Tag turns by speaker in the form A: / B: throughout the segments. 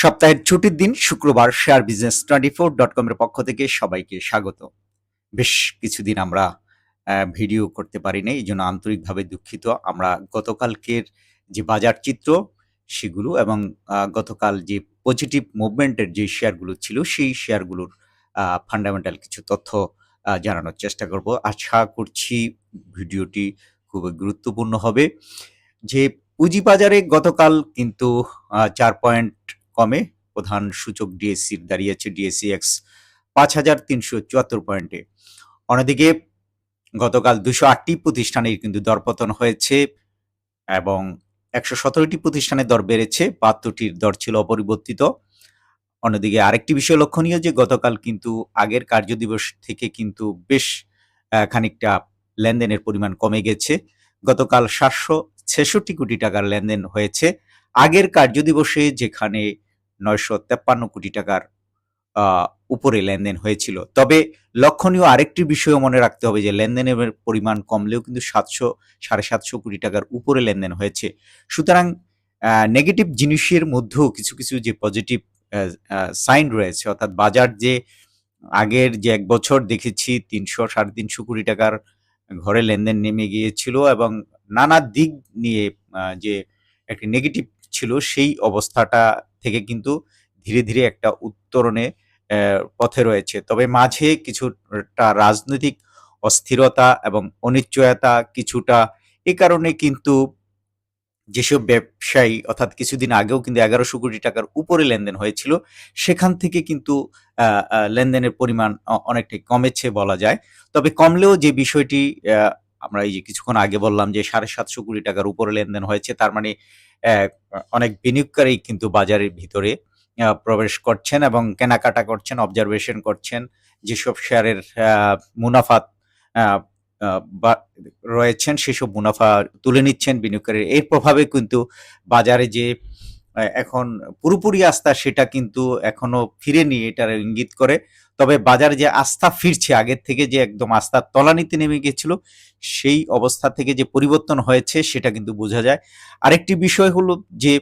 A: সপ্তাহের ছুটির দিন শুক্রবার share business twenty four dot কমের পক্ষ থেকে সবাইকে স্বাগত। বেশ কিছুদিন আমরা ভিডিও করতে পারিনি, এই জন্য আন্তরিকভাবে দুঃখিত। আমরা গতকালকের যে বাজার চিত্র, সেগুলো এবং গতকাল যে পজিটিভ মুভমেন্টের যে শেয়ারগুলো ছিল, সেই শেয়ারগুলোর ফান্ডামেন্টাল কিছু তথ্য জানানোর চেষ্টা করব। আশা করছি ভিডিওটি খুবই গুরুত্বপূর্ণ হবে। যে পুঁজিবাজারে গতকাল কিন্তু চার পয়েন্ট কমে প্রধান সূচক ডিএসসির দাঁড়িয়েছে ডিএসসি এক্স পাঁচ হাজার তিনশো চুয়াত্তর পয়েন্টে অন্যদিকে গতকাল দুশো আটটি প্রতিষ্ঠানের কিন্তু দরপতন হয়েছে এবং একশো সতেরোটি প্রতিষ্ঠানের দর বেড়েছে, বাহাত্তরটির দর ছিল অপরিবর্তিত। অন্যদিকে আরেকটি বিষয় লক্ষণীয় যে গতকাল কিন্তু আগের কার্যদিবস থেকে কিন্তু বেশ খানিকটা লেনদেনের পরিমাণ কমে গেছে। গতকাল সাতশো ছেষট্টি কোটি টাকার লেনদেন হয়েছে। আগের কার্যদিবসে যেখানে নয়শো তেপ্পান্ন কোটি টাকার উপরে লেনদেন হয়েছিল। তবে লক্ষণীয় আরেকটি বিষয়ও মনে রাখতে হবে যে, লেনদেনের পরিমাণ কমলেও কিন্তু সাতশো, সাড়ে সাতশো কোটি টাকার উপরে লেনদেন হয়েছে। সুতরাং নেগেটিভ জিনিসের মধ্যেও কিছু কিছু যে পজিটিভ সাইন রয়েছে, অর্থাৎ বাজার যে আগের যে এক বছর দেখেছি, তিনশো, সাড়ে তিনশো কোটি টাকার ঘরে লেনদেন নেমে গিয়েছিল এবং নানা দিক নিয়ে যে একটি নেগেটিভ ছিল, সেই অবস্থাটা থেকে কিন্তু ধীরে ধীরে একটা উত্তরণে পথে রয়েছে। তবে মাঝে কিছুটা রাজনৈতিক অস্থিরতা এবং অনিশ্চয়তা কিছুটা এ কারণে কিন্তু যেসব ব্যবসায়ী, অর্থাৎ কিছুদিন আগেও কিন্তু এগারোশো কোটি টাকার উপরে লেনদেন হয়েছিল, সেখান থেকে কিন্তু লেনদেনের পরিমাণ অনেকটাই কমেছে বলা যায়। তবে কমলেও যে বিষয়টি আমরা এই যে কিছুক্ষণ আগে বললাম যে সাড়ে সাতশো কোটি টাকার উপরে লেনদেন হয়েছে, তার মানে অনেক বিনিয়োগকারী কিন্তু বাজারের ভিতরে প্রবেশ করছেন এবং কেনাকাটা করছেন অবজারভেশন করছেন, যেসব শেয়ারের মুনাফা রয়েছেন, সেসব মুনাফা তুলে নিচ্ছেন বিনিয়োগকারী এর প্রভাবে কিন্তু বাজারে যে এখন পুরোপুরি আস্থা, সেটা কিন্তু এখনও ফিরেনি, এটার ইঙ্গিত করে। তবে বাজারে যে আস্থা ফিরছে, আগের থেকে যে একদম আস্থার তলানিতে নেমে গেছিল, সেই অবস্থা থেকে যে পরিবর্তন হয়েছে, সেটা কিন্তু বোঝা যায়। আরেকটি বিষয় হলো যে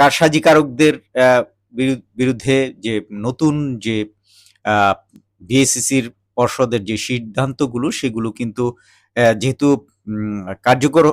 A: কারসাজিকারকদের বিরুদ্ধে যে নতুন যে বিএসসিসির পর্ষদের যে সিদ্ধান্তগুলো, সেগুলো কিন্তু যেহেতু কার্যকর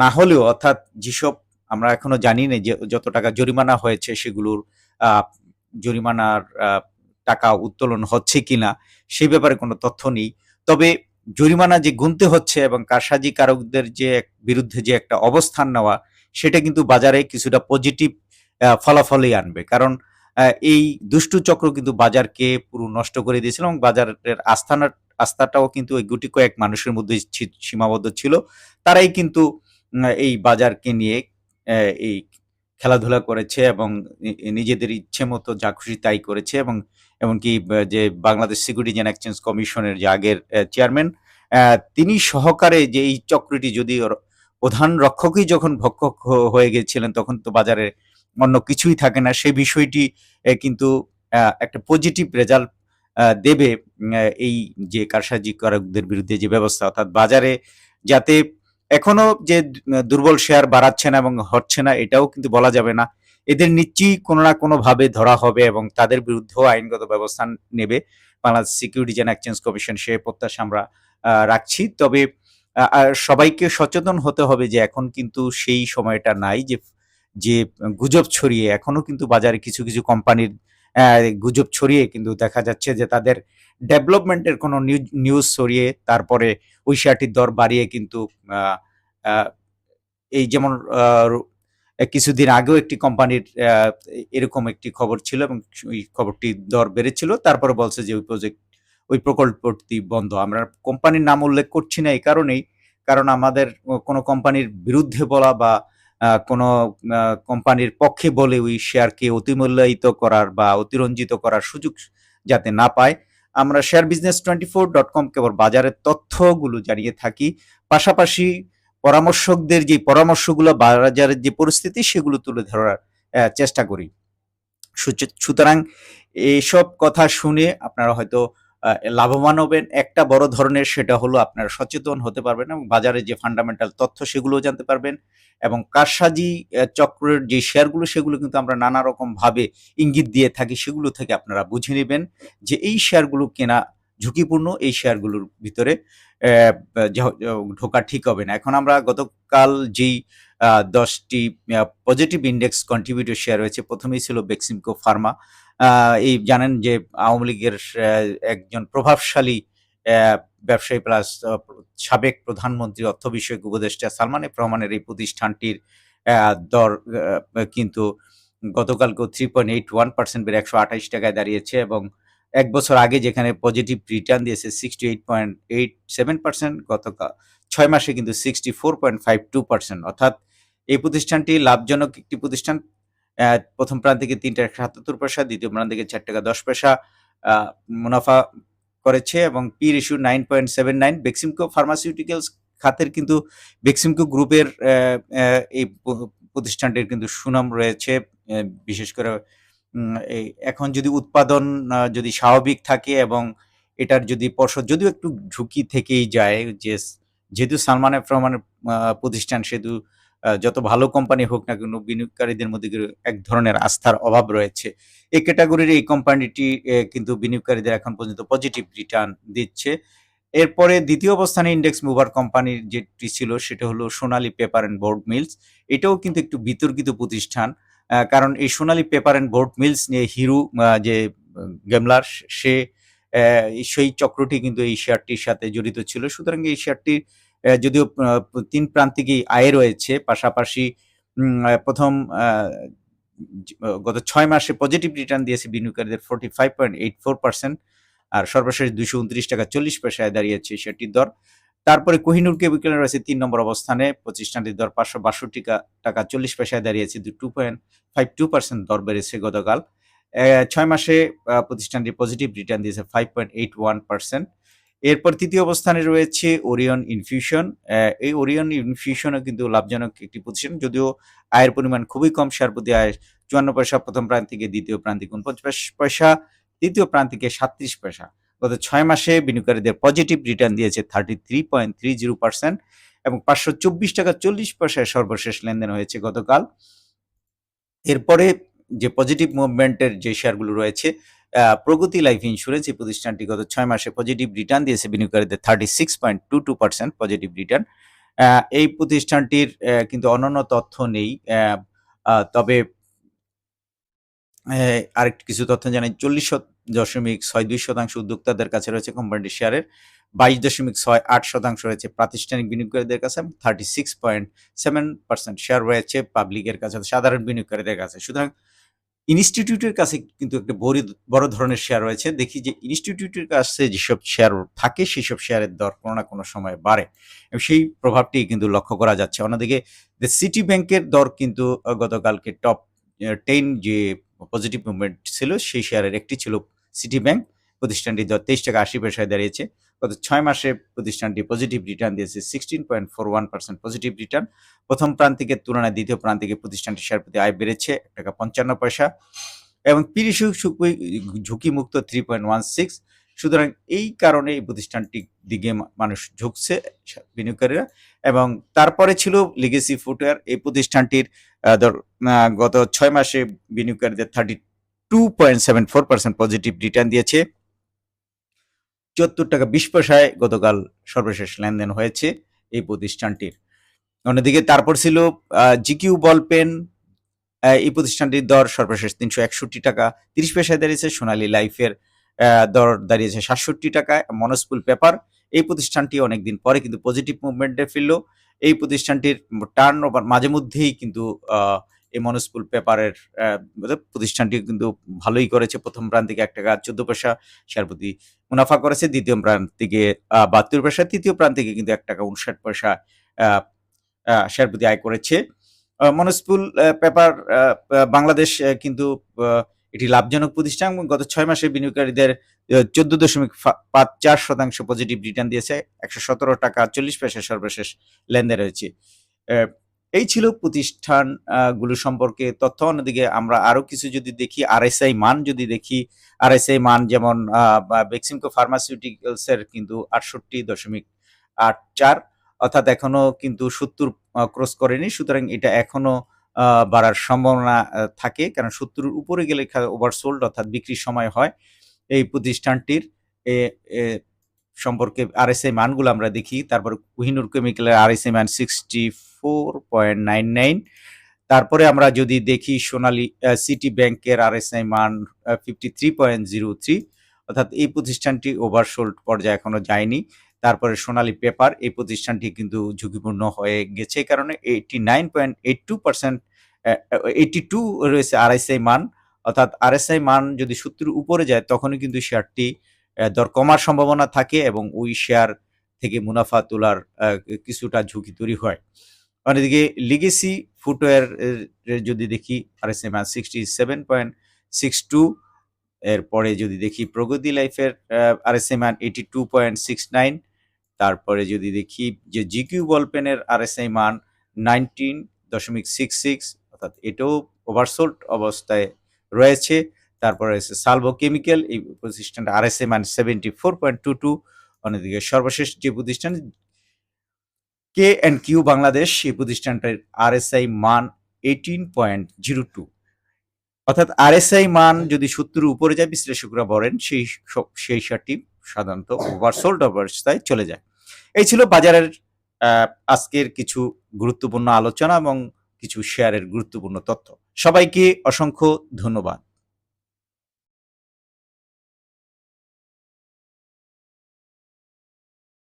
A: না হলেও অর্থাৎ যেসব আমরা এখনও জানি না যে যত টাকা জরিমানা হয়েছে, সেগুলোর জরিমানার টাকা উত্তোলন হচ্ছে কিনা সেই ব্যাপারে কোনো তথ্য নেই। তবে জরিমানা যে গুনতে হচ্ছে এবং কারসাজি কারকদের যে বিরুদ্ধে যে একটা অবস্থান নেওয়া, সেটা কিন্তু বাজারে কিছুটা পজিটিভ ফলাফলই আনবে। কারণ এই দুষ্টু চক্র কিন্তু বাজারকে পুরো নষ্ট করে দিয়েছিল এবং বাজারের আস্থানা, আস্থাটাও কিন্তু ওই গুটি কয়েক মানুষের মধ্যে সীমাবদ্ধ ছিল। তারাই কিন্তু এই বাজারকে নিয়ে এই খেলাধুলা করেছে এবং নিজেদের ইচ্ছে মতো যা খুশি তাই করেছে এবং, এমনকি যে বাংলাদেশ সিকিউরিটিজ অ্যান্ড এক্সচেঞ্জ কমিশনের যে আগের চেয়ারম্যান তিনি সহকারে যে এই চক্রটি যদি প্রধান রক্ষকই যখন ভক্ষক হয়ে গেছিলেন তখন তো বাজারে অন্য কিছুই থাকে না। সেই বিষয়টি কিন্তু একটা পজিটিভ রেজাল্ট দেবে এই যে কারসাজি কারসাজিকারকদের বিরুদ্ধে যে ব্যবস্থা অর্থাৎ বাজারে যাতে এখনও যে দুর্বল শেয়ার বাড়াচ্ছে না এবং হচ্ছে না, এটাও কিন্তু বলা যাবে না। এদের নিশ্চয়ই কোনো না কোনো ভাবে ধরা হবে এবং তাদের বিরুদ্ধেও আইনগত ব্যবস্থা নেবে। Bangladesh securities and exchange commission সে প্রত্যাশা আমরা রাখছি। তবে সবাইকে সচেতন হতে হবে যে এখন কিন্তু সেই সময়টা নাই যে যে গুজব ছড়িয়ে এখনও কিন্তু বাজারে কিছু কিছু কোম্পানির গুজব ছড়িয়ে কিন্তু দেখা যাচ্ছে যে তাদের ডেভেলপমেন্টের কোনো নিউজ ছড়িয়ে তারপরে ওই দর বাড়িয়ে কিন্তু এই যেমন কিছুদিন আগেও একটি কোম্পানির এরকম একটি খবর ছিল এবং ওই খবরটি দর বেড়েছিল। তারপরে বলছে যে ওই প্রজেক্ট, ওই প্রকল্পটি বন্ধ। আমরা কোম্পানির নাম উল্লেখ করছি না এই কারণেই, কারণ আমাদের কোনো কোম্পানির বিরুদ্ধে বলা বা কোনো কোম্পানির পক্ষে বলে ওই শেয়ারকে অতিমূল্যায়িত করার বা অতিরঞ্জিত করার সুযোগ যাতে না পায়, আমরা share business twenty four dot com কেবল বাজারের তথ্যগুলো জানিয়ে থাকি। পাশাপাশি পরামর্শকদের যে পরামর্শগুলো, বাজারের যে পরিস্থিতি, সেগুলো তুলে ধরার চেষ্টা করি। সুতরাং এইসব কথা শুনে আপনারা হয়তো লাভবান হবেন। একটা বড় ধরনের সেটা হলো আপনারা সচেতন হতে পারবেন এবং বাজারে যে ফান্ডামেন্টাল তথ্য সেগুলো জানতে পারবেন এবং কারসাজি চক্রের যে শেয়ারগুলো সেগুলো কিন্তু আমরা নানা রকম ভাবে ইঙ্গিত দিয়ে থাকি, সেগুলো থেকে আপনারা বুঝে নেবেন যে এই শেয়ারগুলো কেনা ঝুঁকিপূর্ণ এই শেয়ারগুলোর ভিতরে ঢোকা ঠিক হবে না। এখন আমরা গতকাল যেই দশটি পজিটিভ ইন্ডেক্স কন্ট্রিবিউটর শেয়ার রয়েছে, প্রথমেই ছিল বেক্সিমকো ফার্মা। এই জানেন যে আওয়ামী লীগের একজন প্রভাবশালী ব্যবসায়ী প্লাস সাবেক প্রধানমন্ত্রী অর্থ বিষয়ক উপদেষ্টা সালমান এফ রহমানের এই প্রতিষ্ঠানটির দর কিন্তু গতকালকেও three point eight one percent বেড়ে একশো আঠাইশ টাকায় দাঁড়িয়েছে এবং এক বছর আগে যেখানে পজিটিভ রিটার্ন দিয়েছে sixty eight point eight seven percent গতকাল ছয় মাসে কিন্তু sixty four point five two percent অর্থাৎ এই প্রতিষ্ঠানটি লাভজনক একটি প্রতিষ্ঠান। প্রথম প্রান্তিকে তিন টাকা সাতাত্তর পয়সা, দ্বিতীয় প্রান্তিকে চার টাকা দশ পয়সা মুনাফা করেছে এবং P ratio nine point seven nine Beximco pharmaceuticals খাতের কিন্তু বেক্সিমকো গ্রুপের এই প্রতিষ্ঠানটির কিন্তু সুনাম রয়েছে বিশেষ করে এই এখন যদি উৎপাদন যদি স্বাভাবিক থাকে এবং এটার যদি পর্ষদ যদিও একটু ঝুঁকি থেকেই যায়, যে যেহেতু সালমান রহমানের প্রতিষ্ঠান সেহেতু যত ভালো কোম্পানি হোক না কেন, বিনিয়োগকারীদের মধ্যে এক ধরনের আস্থার অভাব রয়েছে। এই ক্যাটাগরির এই কোম্পানিটি কিন্তু বিনিয়োগকারীদের এখন পর্যন্ত পজিটিভ রিটার্ন দিচ্ছে। এরপরে দ্বিতীয় অবস্থানে ইন্ডেক্স মুভার কোম্পানির যেটি ছিল, সেটা হলো Sonali paper and board mills এটাও কিন্তু একটু বিতর্কিত প্রতিষ্ঠান। কারণ এই Sonali paper and board mills নিয়ে হিরু যে গেমলার সে সেই চক্রটি কিন্তু এই শেয়ারটির সাথে জড়িত ছিল। সুতরাং এই শেয়ারটির যদিও তিন প্রান্তিকই আয় রয়েছে, পাশাপাশি প্রথম গত ছয় মাসে পজিটিভ রিটার্ন দিয়েছে বিনিয়োগকারীদের forty five point eight four percent আর সর্বশেষ দুইশো উনত্রিশ টাকা চল্লিশ পয়সায় দাঁড়িয়েছে শেয়ারটির দর। তারপরে কোহিনুর কেমিক্যাল রয়েছে তিন নম্বর অবস্থানে। প্রতিষ্ঠানটির দর পাঁচশো বাষট্টি টাকা চল্লিশ পয়সায় দাঁড়িয়েছে। Two point five two percent দর বেড়েছে গতকাল। ছয় মাসে প্রতিষ্ঠানটি পজিটিভ রিটার্ন দিয়েছে five point eight one percent এরপর তৃতীয় অবস্থানে রয়েছে ওরিয়ন ইনফিউশন এই ওরিয়ন ইনফিউশনও কিন্তু লাভজনক একটি প্রতিষ্ঠান। যদিও আয়ের পরিমাণ খুবই কম, শেয়ার প্রতি আয় চুয়ান্ন পয়সা প্রথম প্রান্তিকে, দ্বিতীয় প্রান্তিকে উনপঞ্চাশ পয়সা, তৃতীয় প্রান্তিকে সাতত্রিশ পয়সা। গত ছয় মাসে বিনিয়োগকারীদের পজিটিভ রিটার্ন দিয়েছে thirty three point three zero percent এবং পাঁচশো চব্বিশ টাকা চল্লিশ পয়সায় সর্বশেষ লেনদেন হয়েছে গতকাল। এরপরে যে পজিটিভ মুভমেন্টের যে শেয়ারগুলো রয়েছে প্রগতি লাইফ ইন্স্যুরেন্স এই প্রতিষ্ঠানটি গত ছয় মাসে পজিটিভ রিটার্ন দিয়েছে বিনিয়োগকারীদের thirty six point two two percent positive return এই প্রতিষ্ঠানটির কিন্তু অনন্য তথ্য নেই। তবে আরেকটি কিছু তথ্য জানাই। চল্লিশ দশমিক ছয় দুই শতাংশ উদ্যোক্তাদের কাছে রয়েছে কোম্পানিটির শেয়ারের বাইশ দশমিক ছয় আট শতাংশ রয়েছে প্রাতিষ্ঠানিক বিনিয়োগকারীদের কাছে এবং thirty six point seven percent share রয়েছে পাবলিকের কাছে সাধারণ বিনিয়োগকারীদের কাছে। সুতরাং ইনস্টিটিউটের কাছে কিন্তু একটা বড় বড় ধরনের শেয়ার রয়েছে। দেখি যে ইনস্টিটিউটের কাছে যেসব শেয়ার থাকে, সেসব শেয়ারের দর কোনো না কোনো সময় বাড়ে। এবং সেই প্রভাবটি কিন্তু লক্ষ্য করা যাচ্ছে। অন্যদিকে দ্য সিটি ব্যাংকের দর কিন্তু গতকালকে টপ টেন যে পজিটিভ মুভমেন্ট ছিল, সেই শেয়ারের একটি ছিল সিটি ব্যাংক প্রতিষ্ঠানটি তেইশ টাকা আশি পয়সায় দাঁড়িয়েছে। গত ছয় মাসে প্রতিষ্ঠানটি পজিটিভ রিটার্ন দিয়েছে sixteen point four one percent positive return প্রথম প্রান্তিকের তুলনায় দ্বিতীয় প্রান্তিকে প্রতিষ্ঠানটি শেয়ার প্রতি আয় বেড়েছে এক টাকা পঞ্চান্ন পয়সা। এবং পিরিশু ঝুঁকি মুক্ত থ্রি পয়েন্ট ওয়ান সিক্স সুতরাং এই কারণে এই প্রতিষ্ঠানটির দিকে মানুষ ঝুঁকছে বিনিয়োগকারীরা। এবং তারপরে ছিল লিগেসি ফুটওয়্যার এই প্রতিষ্ঠানটির গত ছয় মাসে বিনিয়োগকারীদের thirty two point seven four percent positive return দিয়েছে। চুয়াত্তর টাকা বিশ পয়সায় গতকাল সর্বশেষ লেনদেন হয়েছে এই প্রতিষ্ঠানটির। অন্যদিকে তারপর ছিল জিকিউ বল পেন এই প্রতিষ্ঠানটির দর সর্বশেষ তিনশো একষট্টি টাকা তিরিশ পয়সায় দাঁড়িয়েছে। সোনালী লাইফের দর দাঁড়িয়েছে সাতষট্টি টাকায়। মনস্পুল পেপার, এই প্রতিষ্ঠানটি অনেকদিন পরে কিন্তু পজিটিভ মুভমেন্টে ফিরলো। এই প্রতিষ্ঠানটির টার্ন ওভার মাঝে মধ্যেই কিন্তু এই মনস্পুল পেপারের প্রতিষ্ঠানটি কিন্তু ভালোই করেছে। প্রথম প্রান্তিকে এক টাকা চোদ্দ পয়সা শেয়ার প্রতি মুনাফা করেছে। দ্বিতীয় প্রান্তিকে বাহাত্তর পয়সা, তৃতীয় প্রান্তিকে কিন্তু এক টাকা উনষাট পয়সা শেয়ার প্রতি আয় করেছে। মনস্পুল পেপার বাংলাদেশ কিন্তু এটি লাভজনক প্রতিষ্ঠান। এবং গত ছয় মাসে বিনিয়োগকারীদের চোদ্দ দশমিক পাঁচ চার শতাংশ পজিটিভ রিটার্ন দিয়েছে। একশো সতেরো টাকা চল্লিশ পয়সা সর্বশেষ লেনদেন রয়েছে। এই ছিল প্রতিষ্ঠান আহ, গুলো সম্পর্কে তথ্য। অন্যদিকে আমরা আরও কিছু যদি দেখি আরএসআই মান যদি দেখি আরএসআই মান যেমন বেক্সিমকো ফার্মাসিউটিক্যালস এর কিন্তু আটষট্টি দশমিক আট চার অর্থাৎ এখনও কিন্তু সত্তর ক্রস করেনি। সুতরাং এটা এখনও আহ, বাড়ার সম্ভাবনা থাকে। কারণ সত্তরের উপরে গেলে ওভারসোল্ড অর্থাৎ বিক্রির সময় হয় এই প্রতিষ্ঠানটির। সম্পর্কে আর আরএসআই মানগুলো আমরা দেখি। তারপর কুহিনুর কেমিক্যালের আরএসআই মান sixty four point nine nine তারপরে আমরা যদি দেখি সোনালী সিটি ব্যাংকের আর আরএসআই মান fifty three point zero three অর্থাৎ এই প্রতিষ্ঠানটি ওভারসোল্ড পর্যায়ে এখনও যায়নি। তারপরে সোনালী পেপার এই প্রতিষ্ঠানটি কিন্তু ঝুঁকিপূর্ণ হয়ে গেছে। কারণে eighty nine point eight two percent eighty two রয়েছে আরএসআই মান। অর্থাৎ আরএসআই মান যদি সত্তর উপরে যায়, তখনই কিন্তু শেয়ারটি দর কমার সম্ভাবনা থাকে এবং ওই শেয়ার থেকে মুনাফা তোলার কিছুটা ঝুঁকি তৈরি হয়। অন্যদিকে লিগেসি ফুটওয়্যার যদি দেখি আরএসআই মান sixty seven point six two এরপরে যদি দেখি প্রগতি লাইফের আরএসআই মান eighty two point six nine তারপরে যদি দেখি যে জিকিউ বলপেনের আরএসআই মান নাইনটিন দশমিক সিক্স সিক্স অর্থাৎ এটাও ওভারসোল্ড অবস্থায় রয়েছে। তারপরে রয়েছে সালভো কেমিক্যাল এই প্রতিষ্ঠানটা আরএসআই মান seventy four point two two অন্যদিকে সর্বশেষ যে প্রতিষ্ঠান কে অ্যান্ড কিউ বাংলাদেশ এই প্রতিষ্ঠানটার আর এস আই মান এইটিন পয়েন্ট জিরো টু অর্থাৎ আর এস আই মান যদি সত্তর উপরে যায়, বিশ্লেষকরা বলেন, সেই সেই শেয়ারটি সাধারণত ওভারসোল্ড অবস্থায় চলে যায়। এই ছিল বাজারের আজকের কিছু গুরুত্বপূর্ণ আলোচনা এবং কিছু শেয়ারের গুরুত্বপূর্ণ তথ্য। সবাইকে অসংখ্য ধন্যবাদ।